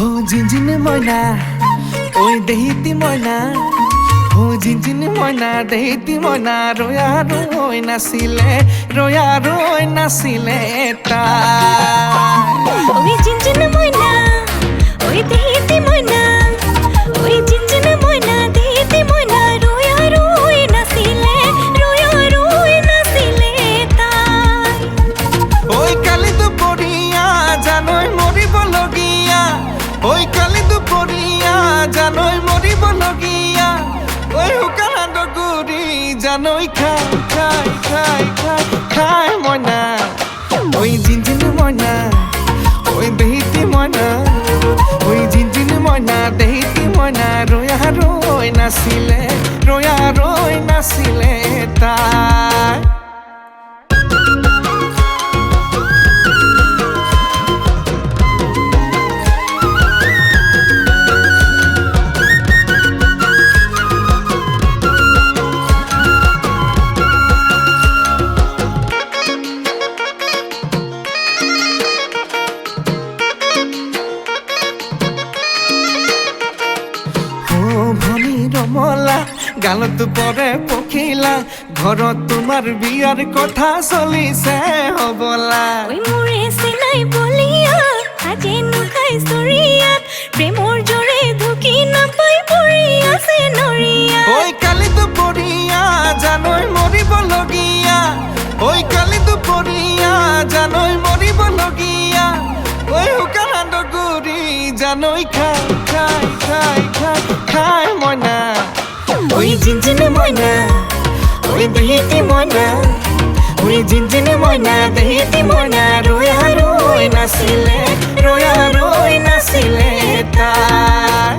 হো ঝিনঝিনে ময়না ওই দেহিতি ময়না হো ঝিনঝিনে ময়না দেহিতি ময়না রয়া রোয় নাছিলে রয়া রোয় নাছিলে তা ওই জিনজিনে ময়না জানই মরিব লগিয়া ওই হুকানা ডগুরি জানই খাই খাই খাই খাই খাই ময়না। ওই জিনজিন ময়না, ওই দেহিতি ময়না। ওই জিনজিন ময়না, দেহিতি ময়না, রয়া রই নাছিলে রয়া রই নাছিলে তাই। গালত পরে পখিলা ঘৰত তোমাৰ বিয়াৰ কথা চলিছে হবলা। ওই চিনাই বলিয়া আজি নুখাই চৰিয়াত প্ৰেমৰ জোৰে ঢুকি নাপাই পৰি আছে নৰিয়া ঐ জিনজিনে মইনা ঐ দেহিতি মইনা ঐ জিনজিনে মইনা দেহিতি মইনা ৰৈ ৰৈ নাছিলে ৰৈ ৰৈ নাছিলে তাই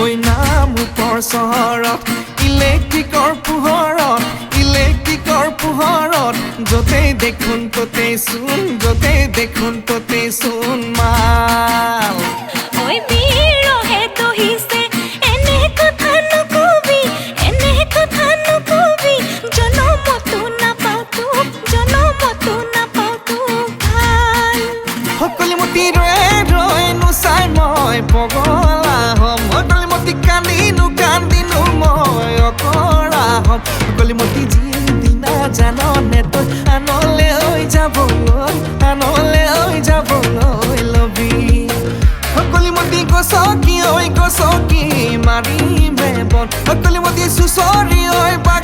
ঐ নাম ওপৰ চহৰত ইলেক্ট্ৰিকৰ পোহৰত ইলেক্ট্ৰিকৰ পোহৰত য'তেই দেখোন ত'তেই চোন য'তেই দেখোন ত'তেই চোন মাল। সকলিমতি গো সকি মারি মাৰিমে বন সকলিমতি সুসরি ওই বাগৰি